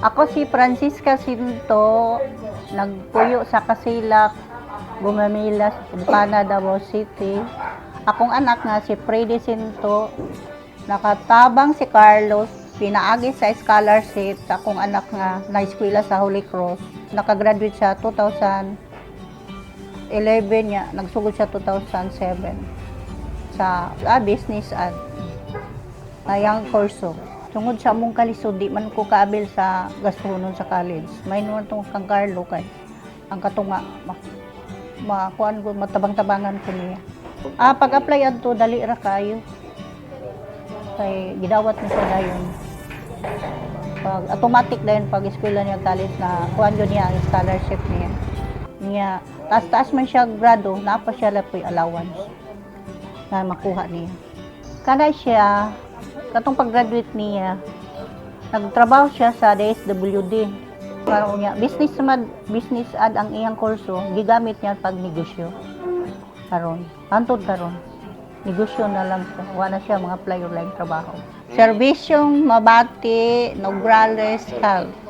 Ako si Francisca Sinto, nagpuyo sa Kasilak, Gumamila, Umpana, Davao City. Akong anak nga si Freddy Sinto, nakatabang si Carlos, pinaagi sa scholarship sa akong anak nga na eskwela sa Holy Cross. Nakagraduate siya 2011 niya, nagsugod siya 2007 sa ah, business at ayang kurso. Tungod sa among kalisod, di man ko kaabil sa gastunon sa college. May naman itong kang Carlo kay ang katunga ma, makuan ko matabang-tabangan ko niya. Ah, pag-apply adto dali ra kayo. Kay gidawat ni sa dayon. Pag automatic dayon pag eskwela niya college na kuan yun niya ang scholarship niya. Niya taas-taas man siya grado, napa siya lapoy allowance na makuha niya. Kana siya, katong pag-graduate niya, nagtrabaho siya sa DSWD. Parang niya, business mad, business ad ang iyang kurso, gigamit niya pag negosyo. Karon, antod karon. Negosyo na lang siya. Wala siya mga apply online trabaho. Servisyong Mabati, Nograles, Health.